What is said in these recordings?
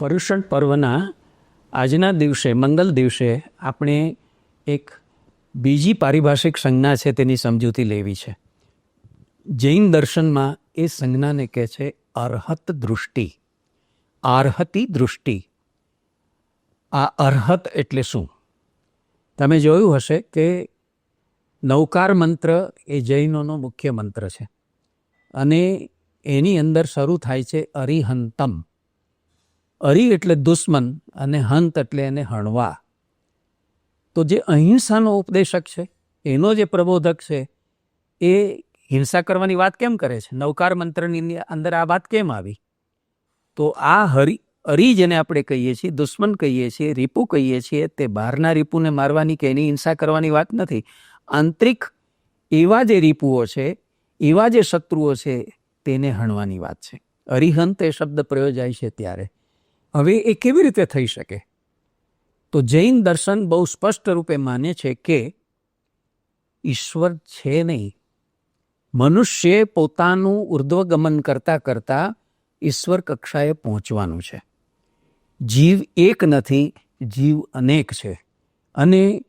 પર્યુષણ પર્વના આજના દિવસે, મંગલ દિવસે આપણે એક બીજી પારિભાષિક સંજ્ઞા છે તેની સમજૂતી લેવી છે. જૈન દર્શનમાં એ સંજ્ઞાને કહે છે અર્હત દૃષ્ટિ. આર્હતી દૃષ્ટિ. આ અર્હત એટલે શું? તમે જોયું હશે કે નૌકાર મંત્ર એ જૈનોનો મુખ્ય મંત્ર છે. અને એની અંદર શરૂ થાય છે અરિહંતમ. અરિ એટલે દુશ્મન અને હંત એટલે એને હણવા. તો જે અહિંસાનો ઉપદેશક છે, એનો જે પ્રબોધક છે, એ હિંસા કરવાની વાત કેમ કરે છે? નૌકાર મંત્રની અંદર આ વાત કેમ આવી? તો આ હરિ, અરી જેને આપણે કહીએ છીએ, દુશ્મન કહીએ છીએ, રીપુ કહીએ છીએ, તે બહારના રીપુને મારવાની કે એની હિંસા કરવાની વાત નથી. આંતરિક એવા જે રીપુઓ છે, એવા જે શત્રુઓ છે, તેને હણવાની વાત છે. અરિહંત એ શબ્દ પ્રયોજાય છે ત્યારે. હવે એ કેવી રીતે થઈ શકે? તો જૈન દર્શન બહુ સ્પષ્ટ રૂપે માને છે કે ઈશ્વર છે નહીં. મનુષ્ય પોતાનું ઉર્ધ્વગમન કરતાં કરતાં ઈશ્વર કક્ષાએ પહોંચવાનું છે. જીવ એક નથી, જીવ અનેક છે. અને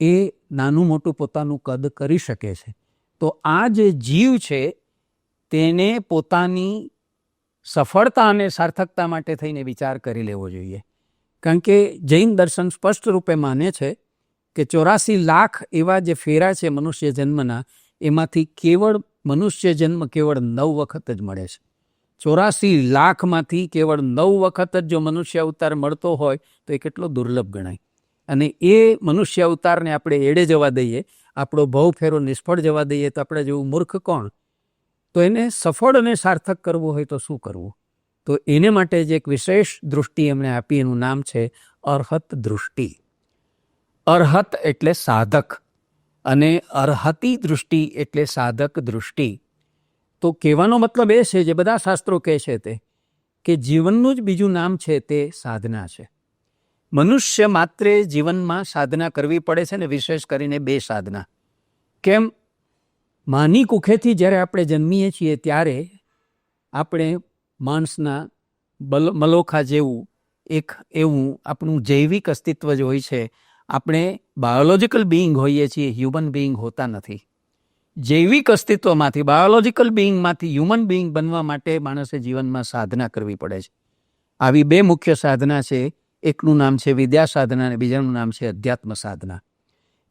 એ નાનું મોટું પોતાનું કદ કરી શકે છે. તો આ જે જીવ છે, તેને પોતાની સફળતા અને સાર્થકતા માટે થઈને વિચાર કરી લેવો જોઈએ. કારણ કે જૈન દર્શન સ્પષ્ટ રૂપે માને છે કે ચોરાસી લાખ એવા જે ફેરા છે મનુષ્ય જન્મના, એમાંથી કેવળ મનુષ્ય જન્મ કેવળ નવ વખત જ મળે છે. ચોરાસી લાખમાંથી કેવળ નવ વખત જ જો મનુષ્ય અવતાર મળતો હોય, તો એ કેટલો દુર્લભ ગણાય. અને એ મનુષ્ય અવતારને આપણે એડે જવા દઈએ, આપણો ભવ ફેરો નિષ્ફળ જવા દઈએ, તો આપણે જેવું મૂર્ખ કોણ? તો એને સફળ અને સાર્થક કરવું હોય તો શું કરવું? તો એને માટે જે એક વિશેષ દૃષ્ટિ એમણે આપી, એનું નામ છે અર્હત દૃષ્ટિ. અર્હત એટલે સાધક અને અર્હતી દૃષ્ટિ એટલે સાધક દૃષ્ટિ. તો કહેવાનો મતલબ એ છે, જે બધા શાસ્ત્રો કહે છે તે, કે જીવનનું જ બીજું નામ છે તે સાધના છે. મનુષ્ય માત્રે જીવનમાં સાધના કરવી પડે છે ને, વિશેષ કરીને બે સાધના. કેમ? માની કુખેથી જ્યારે આપણે જન્મીએ છીએ ત્યારે આપણે માણસના બલ મલોખા જેવું એક એવું આપણું જૈવિક અસ્તિત્વ જ હોય છે. આપણે બાયોલોજિકલ બિઈંગ હોઈએ છીએ હ્યુમન બિઈંગ હોતા નથી. જૈવિક અસ્તિત્વમાંથી બાયોલોજિકલ બિઈંગમાંથી હ્યુમન બિઈંગ બનવા માટે માણસે જીવનમાં સાધના કરવી પડે છે. આવી બે મુખ્ય સાધના છે. એકનું નામ છે વિદ્યા સાધના અને બીજાનું નામ છે અધ્યાત્મ સાધના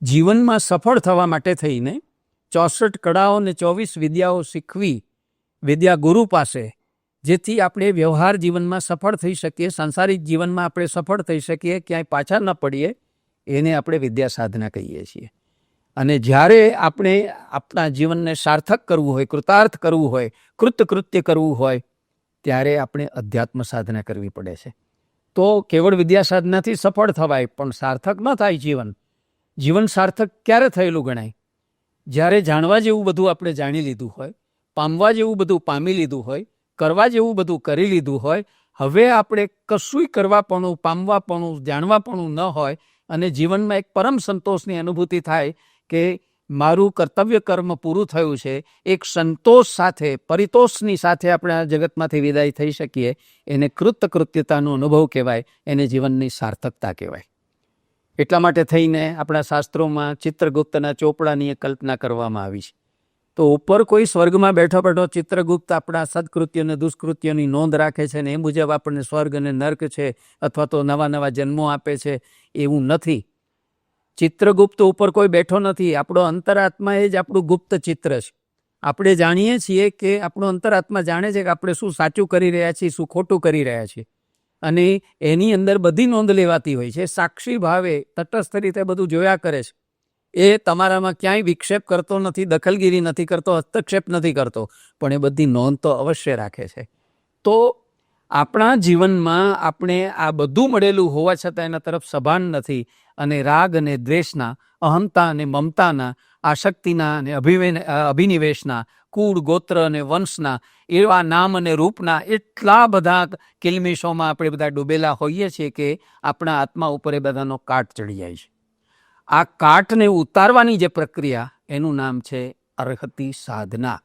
જીવનમાં સફળ થવા માટે થઈને ચોસઠ કળાઓ ને ચોવીસ વિદ્યાઓ શીખવી વિદ્યા ગુરુ પાસે, જેથી આપણે વ્યવહાર જીવનમાં સફળ થઈ શકીએ, સાંસારિક જીવનમાં આપણે સફળ થઈ શકીએ, ક્યાંય પાછા ન પડીએ, એને આપણે વિદ્યા સાધના કહીએ છીએ. અને જ્યારે આપણે આપણા જીવનને સાર્થક કરવું હોય, કૃતાર્થ કરવું હોય કૃતકૃત્ય કરવું હોય, ત્યારે આપણે અધ્યાત્મ સાધના કરવી પડે છે. તો કેવળ વિદ્યા સાધનાથી સફળ થવાય, પણ સાર્થક ન થાય જીવન. જીવન સાર્થક ક્યારે થયેલું ગણાય? જ્યારે જાણવા જેવું બધું આપણે જાણી લીધું હોય, પામવા જેવું બધું પામી લીધું હોય, કરવા જેવું બધું કરી લીધું હોય, હવે આપણે કશુંય કરવાપણું, પામવાપણું, જાણવાપણું ન હોય અને જીવનમાં એક પરમ સંતોષની અનુભૂતિ થાય કે મારું કર્તવ્ય કર્મ પૂરું થયું છે, એક સંતોષ સાથે, પરિતોષની સાથે આપણે આ જગતમાંથી વિદાય થઈ શકીએ, એને કૃતકૃત્યતાનો અનુભવ કહેવાય, એને જીવનની સાર્થકતા કહેવાય. એટલા માટે થઈને આપણા શાસ્ત્રોમાં ચિત્રગુપ્તના ચોપડાની કલ્પના કરવામાં આવી છે. તો ઉપર કોઈ સ્વર્ગમાં બેઠો બેઠો ચિત્રગુપ્ત આપણા સદકૃત્ય અને દુષ્કૃત્યની નોંધ રાખે છે ને એ મુજબ આપણને સ્વર્ગ અને નર્ક છે અથવા તો નવા નવા જન્મો આપે છે એવું નથી. ચિત્રગુપ્ત ઉપર કોઈ બેઠો નથી. આપણો અંતરાત્મા એ જ આપણું ગુપ્ત ચિત્ર છે. આપણે જાણીએ છીએ કે આપણો અંતરાત્મા જાણે છે કે આપણે શું સાચું કરી રહ્યા છીએ, શું ખોટું કરી રહ્યા છીએ. અને એની અંદર બધી નોંધ લેવાતી હોય છે. સાક્ષી ભાવે તટસ્થ રીતે બધું જોયા કરે છે. એ તમારામાં ક્યાંય વિક્ષેપ કરતો નથી, દખલગીરી નથી કરતો, હસ્તક્ષેપ નથી કરતો, પણ એ બધી નોંધ તો અવશ્ય રાખે છે. તો આપણા જીવનમાં આપણે આ બધું મળેલું હોવા છતાં એના તરફ સભાન નથી અને રાગ અને દ્વેષના, અહંતા અને મમતાના આસક્તિના અને અભિવે અભિનિવેશના, કુળ, ગોત્ર અને વંશના, એવા નામ અને રૂપના એટલા બધા કિલમિશોમાં આપણે બધા ડૂબેલા હોઈએ છીએ કે આપણા આત્મા ઉપર એ બધાનો કાટ ચડી જાય છે. આ કાટને ઉતારવાની જે પ્રક્રિયા, એનું નામ છે અર્હતી સાધના.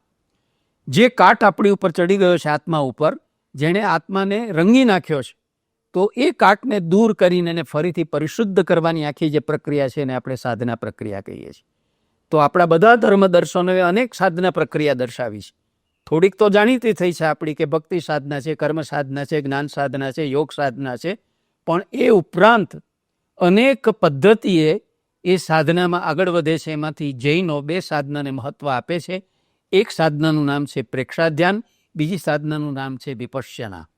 જે કાટ આપણી ઉપર ચડી ગયો છે આત્મા ઉપર, જેણે આત્માને રંગી નાખ્યો છે, તો એ કાટને દૂર કરીને ફરીથી પરિશુદ્ધ કરવાની આખી જે પ્રક્રિયા છે એને આપણે સાધના પ્રક્રિયા કહીએ છીએ. તો આપણા બધા ધર્મ દર્શનોએ અનેક સાધના પ્રક્રિયા દર્શાવી છે. થોડીક તો જાણીતી થઈ છે આપણી કે ભક્તિ સાધના છે, કર્મ સાધના છે, જ્ઞાન સાધના છે, યોગ સાધના છે, પણ એ ઉપરાંત અનેક પદ્ધતિએ એ સાધનામાં આગળ વધે છે. એમાંથી જૈનો બે સાધનાને મહત્વ આપે છે. એક સાધનાનું નામ છે પ્રેક્ષાધ્યાન, બીજી સાધનાનું નામ છે વિપશ્યના.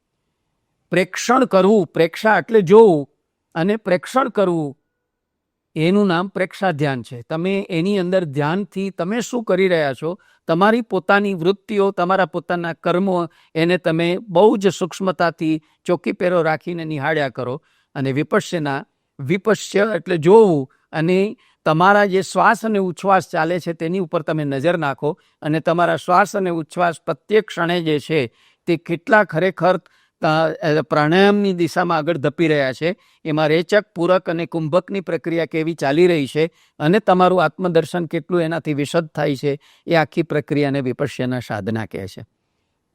પ્રેક્ષણ કરવું, પ્રેક્ષા એટલે જોવું અને પ્રેક્ષણ કરવું એનું નામ પ્રેક્ષા ધ્યાન છે. તમે એની અંદર ધ્યાનથી તમે શું કરી રહ્યા છો? તમારી પોતાની વૃત્તિઓ, તમારા પોતાના કર્મો, એને તમે બહુ જ સૂક્ષ્મતાથી ચોકી પેરો રાખીને નિહાળ્યા કરો. અને વિપશ્યના, વિપશ્ય એટલે જોવું અને તમારા જે શ્વાસ અને ઉચ્છ્વાસ ચાલે છે તેની ઉપર તમે નજર નાખો અને તમારા શ્વાસ અને ઉચ્છ્વાસ પ્રત્યેક ક્ષણે જે છે તે કેટલા ખરેખર પ્રાણાયામની દિશામાં આગળ ધપી રહ્યા છે. એમાં રેચક, પૂરક અને કુંભકની પ્રક્રિયા કેવી ચાલી રહી છે અને તમારું આત્મદર્શન કેટલું એનાથી વિશદ થાય છે એ આખી પ્રક્રિયાને વિપશ્યના સાધના કહે છે.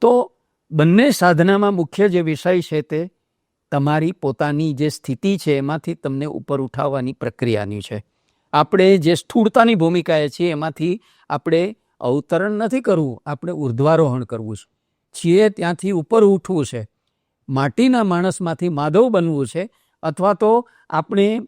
તો બંને સાધનામાં મુખ્ય જે વિષય છે તે તમારી પોતાની જે સ્થિતિ છે એમાંથી તમને ઉપર ઉઠાવવાની પ્રક્રિયાની છે. આપણે જે સ્થૂળતાની ભૂમિકાએ છીએ એમાંથી આપણે અવતરણ નથી કરવું, આપણે ઉર્ધ્વારોહણ કરવું છે. છીએ ત્યાંથી ઉપર ઉઠવું છે. માટીના માણસમાંથી માધવ બનવું છે અથવા તો આપણે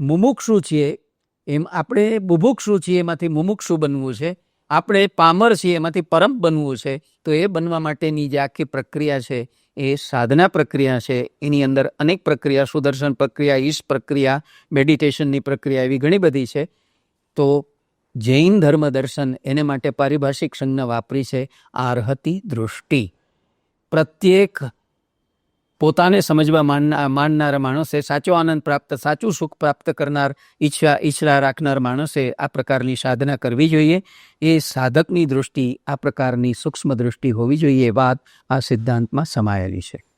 મુમુક્ષુ છીએ, એમ આપણે બુભુક્ષુ છીએ, એમાંથી મુમુક્ષુ બનવું છે, આપણે પામર છીએ, એમાંથી પરમ બનવું છે, તો એ બનવા માટેની જે આખી પ્રક્રિયા છે, એ સાધના પ્રક્રિયા છે. એની અંદર અનેક પ્રક્રિયા, સુદર્શન પ્રક્રિયા, ઈશ પ્રક્રિયા, મેડિટેશનની પ્રક્રિયા એવી ઘણી બધી છે. તો જૈન ધર્મ દર્શન એને માટે પારિભાષિક સંજ્ઞા વાપરી છે, આરહતી દૃષ્ટિ. પ્રત્યેક પોતાને સમજવા માનના માનનારા માણસે સાચો આનંદ પ્રાપ્ત, સાચું સુખ પ્રાપ્ત કરનાર ઈચ્છા ઈચ્છા રાખનાર માણસે આ પ્રકારની સાધના કરવી જોઈએ. એ સાધકની દૃષ્ટિ, આ પ્રકારની સૂક્ષ્મ દૃષ્ટિ હોવી જોઈએ વાત આ સિદ્ધાંતમાં સમાયેલી છે.